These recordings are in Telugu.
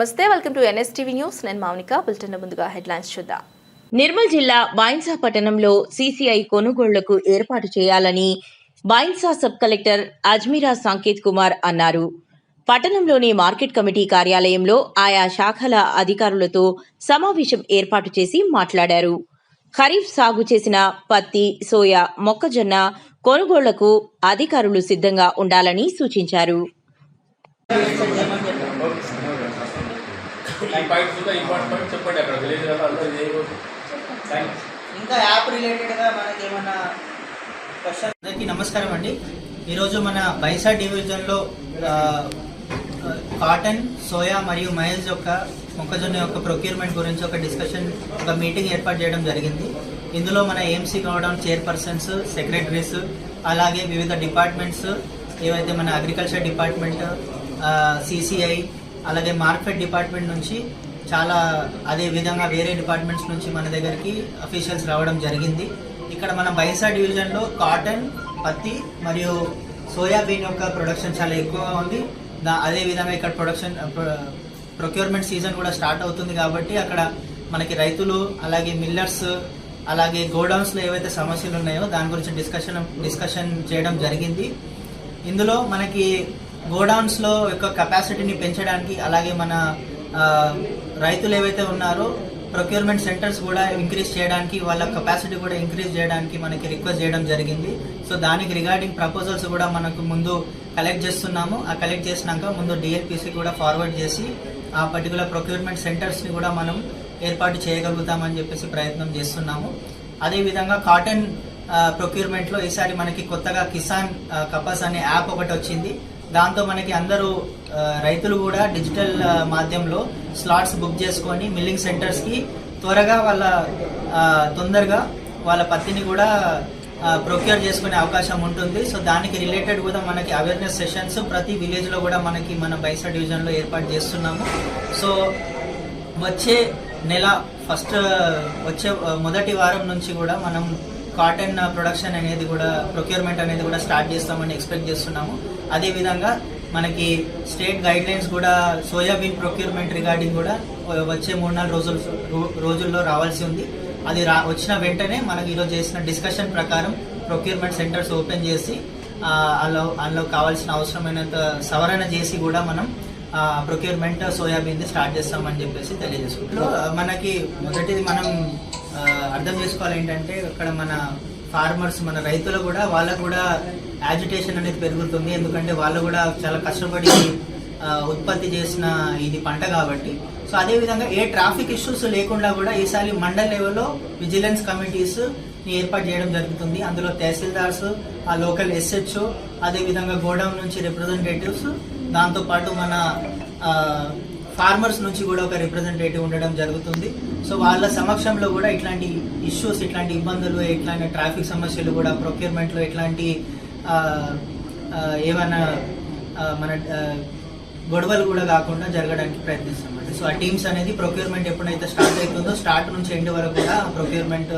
నమస్తే వెల్కమ్ టు ఎన్ఎస్టీవీ న్యూస్. నేను మౌనిక బులెటిన్ ముందుగా హెడ్లైన్స్ చూద్దాం. నిర్మల్ జిల్లా బైన్సా పట్టణంలో సీసీఐ కొనుగోళ్ళకు ఏర్పాటు చేయాలని బైన్సా సబ్ కలెక్టర్ అజ్మీరా సంకేత్ కుమార్ అన్నారు. పట్టణంలోని మార్కెట్ కమిటీ కార్యాలయంలో ఆయా శాఖల అధికారులతో సమావేశం ఏర్పాటు చేసి మాట్లాడారు. ఖరీఫ్ సాగు చేసిన పత్తి సోయా మొక్కజొన్న కొనుగోళ్ళకు అధికారులు సిద్ధంగా ఉండాలని సూచించారు. ఈ పాయింట్ చూద్దాం ఈ పాయింట్ పాయింట్ చెప్పండి అక్కడ విలేజ్ కదా అందరూ చేయకూడదు థ్యాంక్స్ ఇంకా యాప్ రిలేటెడ్గా మనకి ఏమన్నా క్వశ్చన్ అందరికీ నమస్కారం అండి. ఈరోజు మన బైసా డివిజన్లో కాటన్ సోయా మరియు మైల్స్ యొక్క మొక్కజొన్న యొక్క ప్రొక్యూర్మెంట్ గురించి ఒక డిస్కషన్ ఒక మీటింగ్ ఏర్పాటు చేయడం జరిగింది. ఇందులో మన ఏఎంసీ గౌడౌన్ చైర్పర్సన్స్ సెక్రటరీస్ అలాగే వివిధ డిపార్ట్మెంట్స్ ఏవైతే మన అగ్రికల్చర్ డిపార్ట్మెంట్ సిసిఐ అలాగే మార్కెట్ డిపార్ట్మెంట్ నుంచి చాలా అదే విధంగా వేరే డిపార్ట్మెంట్స్ నుంచి మన దగ్గరికి అఫీషియల్స్ రావడం జరిగింది. ఇక్కడ మన బైసా డివిజన్లో కాటన్ పత్తి మరియు సోయాబీన్ యొక్క ప్రొడక్షన్ చాలా ఎక్కువగా ఉంది. దా అదే విధంగా ఇక్కడ ప్రొడక్షన్ ప్రొక్యూర్మెంట్ సీజన్ కూడా స్టార్ట్ అవుతుంది కాబట్టి అక్కడ మనకి రైతులు అలాగే మిల్లర్స్ అలాగే గోడౌన్స్లో ఏవైతే సమస్యలు ఉన్నాయో దాని గురించి డిస్కషన్ డిస్కషన్ చేయడం జరిగింది. ఇందులో మనకి గోడౌన్స్లో యొక్క కెపాసిటీని పెంచడానికి అలాగే మన రైతులు ఏవైతే ఉన్నారో ప్రొక్యూర్మెంట్ సెంటర్స్ కూడా ఇంక్రీజ్ చేయడానికి వాళ్ళ కెపాసిటీ కూడా ఇంక్రీజ్ చేయడానికి మనకి రిక్వెస్ట్ చేయడం జరిగింది. సో దానికి రిగార్డింగ్ ప్రపోజల్స్ కూడా మనకు ముందు కలెక్ట్ చేస్తున్నాము. ఆ కలెక్ట్ చేసినాక ముందు డిఎల్పిసి కూడా ఫార్వర్డ్ చేసి ఆ పర్టికులర్ ప్రొక్యూర్మెంట్ సెంటర్స్ని కూడా మనం ఏర్పాటు చేయగలుగుతామని చెప్పేసి ప్రయత్నం చేస్తున్నాము. అదేవిధంగా కాటన్ ప్రొక్యూర్మెంట్లో ఈసారి మనకి కొత్తగా కిసాన్ కపాస్ అనే యాప్ ఒకటి వచ్చింది. దాంతో మనకి అందరూ రైతులు కూడా డిజిటల్ మాధ్యమంలో స్లాట్స్ బుక్ చేసుకొని మిల్లింగ్ సెంటర్స్కి త్వరగా వాళ్ళ తొందరగా వాళ్ళ పత్తిని కూడా ప్రొక్యూర్ చేసుకునే అవకాశం ఉంటుంది. సో దానికి రిలేటెడ్ కూడా మనకి అవేర్నెస్ సెషన్స్ ప్రతి విలేజ్లో కూడా మనకి మన బైసా డివిజన్లో ఏర్పాటు చేస్తున్నాము. సో వచ్చే నెల ఫస్ట్ వచ్చే మొదటి వారం నుంచి కూడా మనం కాటన్ ప్రొడక్షన్ అనేది కూడా ప్రొక్యూర్మెంట్ అనేది కూడా స్టార్ట్ చేస్తామని ఎక్స్పెక్ట్ చేస్తున్నాము. అదేవిధంగా మనకి స్టేట్ గైడ్ లైన్స్ కూడా సోయాబీన్ ప్రొక్యూర్మెంట్ రిగార్డింగ్ కూడా వచ్చే మూడు నాలుగు రోజులు రోజుల్లో రావాల్సి ఉంది. అది రా వచ్చిన వెంటనే మనకి ఈరోజు చేసిన డిస్కషన్ ప్రకారం ప్రొక్యూర్మెంట్ సెంటర్స్ ఓపెన్ చేసి అందులో అందులో కావాల్సిన అవసరమైనంత సవరణ చేసి కూడా మనం ప్రొక్యూర్మెంట్ సోయాబీన్ స్టార్ట్ చేస్తామని చెప్పేసి తెలియజేసుకుంటాం మనకి మొదటిది మనం అర్థం చేసుకోవాలి ఏంటంటే ఇక్కడ మన ఫార్మర్స్ మన రైతులు కూడా వాళ్ళకు కూడా యాజిటేషన్ అనేది పెరుగుతుంది. ఎందుకంటే వాళ్ళు కూడా చాలా కష్టపడి ఉత్పత్తి చేసిన ఇది పంట కాబట్టి. సో అదేవిధంగా ఏ ట్రాఫిక్ ఇష్యూస్ లేకుండా కూడా ఈసారి మండల్ లెవెల్లో విజిలెన్స్ కమిటీస్ ఏర్పాటు చేయడం జరుగుతుంది. అందులో తహసీల్దార్స్ ఆ లోకల్ ఎస్హెచ్ అదేవిధంగా గోడౌన్ నుంచి రిప్రజెంటేటివ్స్ దాంతో పాటు మన ఫార్మర్స్ నుంచి కూడా ఒక రిప్రజెంటేటివ్ ఉండడం జరుగుతుంది. సో వాళ్ళ సమక్షంలో కూడా ఇట్లాంటి ఇష్యూస్ ఇట్లాంటి ఇబ్బందులు ఇట్లాంటి ట్రాఫిక్ సమస్యలు కూడా ప్రొక్యూర్మెంట్లో ఇట్లాంటి ఏమైనా మన గొడవలు కూడా కాకుండా జరగడానికి ప్రయత్నిస్తామండి. సో ఆ టీమ్స్ అనేది ప్రొక్యూర్మెంట్ ఎప్పుడైతే స్టార్ట్ అవుతుందో స్టార్ట్ నుంచి ఎండ్ వరకు కూడా ప్రొక్యూర్మెంట్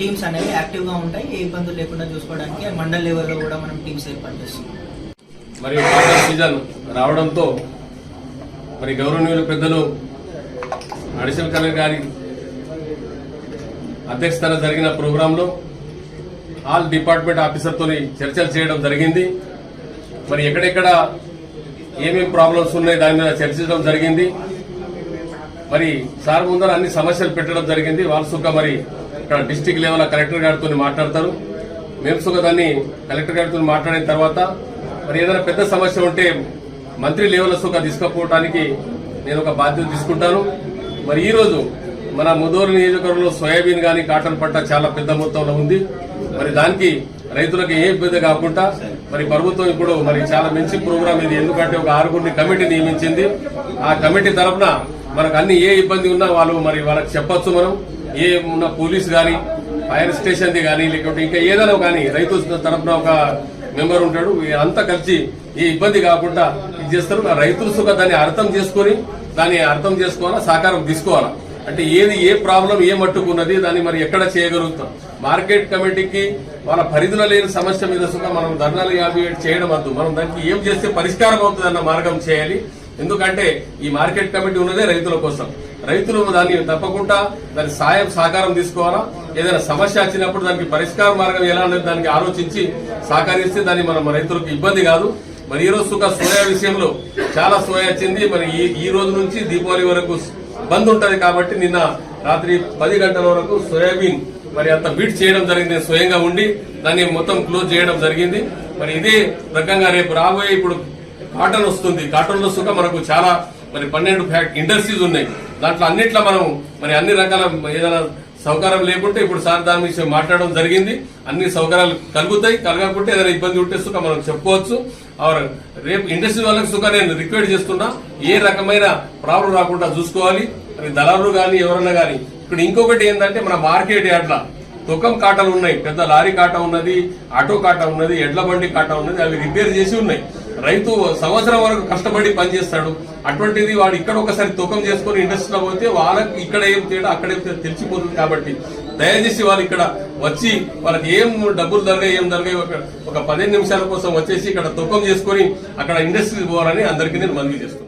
టీమ్స్ అనేవి యాక్టివ్గా ఉంటాయి. ఏ ఇబ్బందులు లేకుండా చూసుకోవడానికి మండల్ లెవెల్లో కూడా మనం టీమ్స్ ఏర్పాటు చేస్తున్నాం. మరి సీజన్ రావడంతో మరి గౌరవనీయుల పెద్దలు అడిషనల్ కలెక్టర్ గారి అధ్యక్షతన జరిగిన ప్రోగ్రాంలో ఆల్ డిపార్ట్మెంట్ ఆఫీసర్తో చర్చలు చేయడం జరిగింది. మరి ఎక్కడెక్కడ ఏమేమి ప్రాబ్లమ్స్ ఉన్నాయి దాని మీద చర్చించడం జరిగింది. మరి సార్ ముందర అన్ని సమస్యలు పెట్టడం జరిగింది. వాళ్ళు మరి ఇక్కడ డిస్టిక్ లెవెల్ కలెక్టర్ గారితో మాట్లాడతారు. మేము సుఖ దాన్ని కలెక్టర్ గారితో మాట్లాడిన తర్వాత మరి ఏదైనా పెద్ద సమస్య ఉంటే మంత్రి లెవెల్ సుఖ తీసుకుపోవడానికి నేను ఒక బాధ్యత తీసుకుంటాను. మరి ఈరోజు మన ముదోరు నియోజకవర్గంలో సోయాబీన్ కానీ కాటన్ పంట చాలా పెద్ద మొత్తంలో ఉంది. మరి దానికి రైతులకు ఏ ఇబ్బంది కాకుండా మరి ప్రభుత్వం ఇప్పుడు మరి చాలా మంచి ప్రోగ్రామ్ ఇది. ఎందుకంటే ఒక ఆరుగురిని కమిటీ నియమించింది. ఆ కమిటీ తరఫున మనకు అన్ని ఏ ఇబ్బంది ఉన్నా వాళ్ళు మరి వాళ్ళకి చెప్పొచ్చు మనం. ఏ ఉన్న పోలీస్ కానీ ఫైర్ స్టేషన్ది కానీ లేకపోతే ఇంకా ఏదైనా కానీ రైతు తరఫున ఒక మెంబర్ ఉంటాడు. అంతా కలిసి ఏ ఇబ్బంది కాకుండా ఇది చేస్తారు. రైతులు సుఖ దాన్ని అర్థం చేసుకొని దాన్ని అర్థం చేసుకోవాలా సహకారం తీసుకోవాలా? అంటే ఏది ఏ ప్రాబ్లం ఏ మట్టుకున్నది దాన్ని మరి ఎక్కడ చేయగలుగుతాం? మార్కెట్ కమిటీకి వాళ్ళ పరిధిలో లేని సమస్య మీద సుఖ మనం ధర్నాలు యాభై చేయడం వద్దు. మనం దానికి ఏం చేస్తే పరిష్కారం అవుతుంది అన్న మార్గం చేయాలి. ఎందుకంటే ఈ మార్కెట్ కమిటీ ఉన్నదే రైతుల కోసం. రైతులు దాన్ని తప్పకుండా దాని సాయం సహకారం తీసుకోవాలా? ఏదైనా సమస్య వచ్చినప్పుడు దానికి పరిష్కార మార్గం ఎలా అనేది దానికి ఆలోచించి సహకరిస్తే దాన్ని మనం రైతులకు ఇబ్బంది కాదు. మరి ఈ రోజు సుఖ సోయా విషయంలో చాలా సోయా వచ్చింది. మరి ఈ ఈ రోజు నుంచి దీపావళి వరకు బంద్ ఉంటది కాబట్టి నిన్న రాత్రి పది గంటల వరకు సోయాబీన్ మరి అంత బీట్ చేయడం జరిగింది. స్వయంగా ఉండి దాన్ని మొత్తం క్లోజ్ చేయడం జరిగింది. మరి ఇదే రకంగా రేపు రాబోయే ఇప్పుడు కాటన్ వస్తుంది. కాటన్లో సుఖ మనకు చాలా మరి పన్నెండు ఫ్యాక్ట్ ఇండస్ట్రీస్ ఉన్నాయి. దాంట్లో అన్నిట్లో మనం మరి అన్ని రకాల ఏదైనా సౌకర్యం లేకుంటే ఇప్పుడు సార్ దాని విషయం మాట్లాడడం జరిగింది. అన్ని సౌకర్యాలు కలుగుతాయి. కలగకుంటే ఏదైనా ఇబ్బంది ఉంటే సుఖ మనం చెప్పుకోవచ్చు. రేపు ఇండస్ట్రీ వాళ్ళకి సుఖ నేను రిక్వెస్ట్ చేస్తున్నా. ఏ రకమైన ప్రాబ్లం రాకుండా చూసుకోవాలి. దళారులు కానీ ఎవరన్నా కానీ ఇప్పుడు ఇంకొకటి ఏంటంటే మన మార్కెట్ యార్డ్ల తుకం కాటలు ఉన్నాయి. పెద్ద లారీ కాట ఉన్నది ఆటో కాట ఉన్నది ఎడ్ల బండి కాట ఉన్నది అవి రిపేర్ చేసి ఉన్నాయి. రైతు సంవత్సరం వరకు కష్టపడి పనిచేస్తాడు. అటువంటిది వాడు ఇక్కడ ఒకసారి తూకం చేసుకుని ఇండస్ట్రీలో పోతే వాళ్ళకి ఇక్కడ ఏం తేడా అక్కడ ఏం తేడా తెలిసిపోతుంది కాబట్టి దయచేసి వాళ్ళు ఇక్కడ వచ్చి వాళ్ళకి ఏం డబ్బులు దొరికాయి ఏం దొరికాయి ఒక ఒక పదిహేను నిమిషాల కోసం వచ్చేసి ఇక్కడ తూకం చేసుకొని అక్కడ ఇండస్ట్రీ పోవాలని అందరికీ నేను మనవి చేస్తున్నాను.